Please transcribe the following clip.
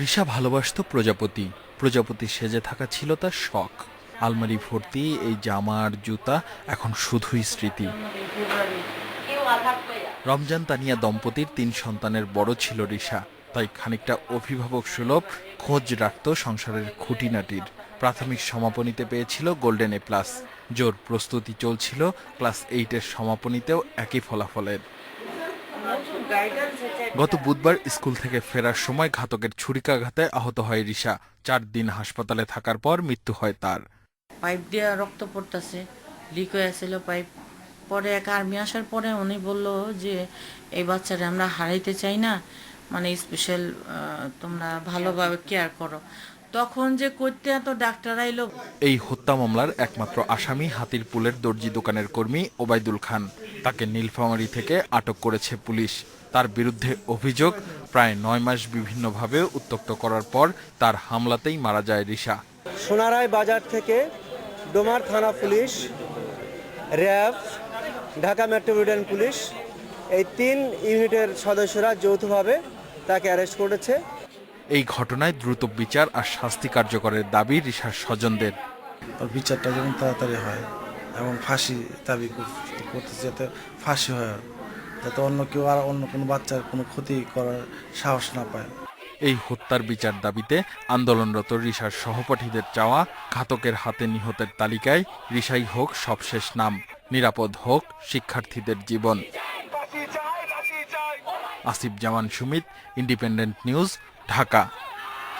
রিসা ভালোবাসত প্রজাপতি। প্রজাপতি সেজে থাকা ছিল তার শখ। আলমারি ভর্তি, এই জামা আর জুতা এখন শুধুই স্মৃতি। রমজান তানিয়া দম্পতির তিন সন্তানের বড় ছিল রিসা তাই খানিকটা অভিভাবক সুলভ খোঁজ রাখত সংসারের খুঁটিনাটির। প্রাথমিক সমাপনীতে পেয়েছিল গোল্ডেন এ প্লাস। জোর প্রস্তুতি চলছিল ক্লাস এইটের সমাপনীতেও একই ফলাফলের। গত বুধবার স্কুল থেকে ফেরার সময় ঘাতকের ছুরিকাঘাতে আহত হয় রিসা চার দিন হাসপাতালে থাকার পর মৃত্যু হয় তার। পাইপ দিয়ে রক্ত পড়তেছে লিক হয়ে আসছিল পাইপ। পরে এক আর্মি আসার পরে উনি বলল যে, এই বাচ্চারা আমরা হারাইতে চাই না। মানে স্পেশাল তোমরা ভালোভাবে কেয়ার করো। তখন যে করতে এত ডাক্তার আইলো। এই হত্যা মামলার একমাত্র আসামি হাতির পুলের দর্জি দোকানের কর্মী ওবায়দুল খান। তাকে নীলফামারী থেকে আটক করেছে পুলিশ। তার বিরুদ্ধে অভিযোগ প্রায় নয় মাস বিভিন্নভাবে উত্তক্ত করার পর তার হামলাতেই মারা যায় রিসা সোনারায় বাজার থেকে ডোমার থানা police RAB Dhaka metropolitan police এই তিন ইউনিটের সদস্যরা যৌথভাবে তাকে অ্যারেস্ট করেছে। এই ঘটনায় দ্রুত বিচার আর শাস্তি কার্যকরের দাবি রিসার স্বজনদের। বিচারটা যেন তাড়াতাড়ি হয় এবং ফাঁসি দাবি করতে যাতে ফাঁসি হয় যাতে অন্য কেউ আর অন্য কোনো বাচ্চার কোনো ক্ষতি করার সাহস না পায়। এই হত্যার বিচার দাবিতে আন্দোলনরত রিসার সহপাঠীদের চাওয়া ঘাতকের হাতে নিহতের তালিকায় রিসাই হোক সবশেষ নাম নিরাপদ হোক শিক্ষার্থীদের জীবন। Asif Zaman Sumit independent news Dhaka.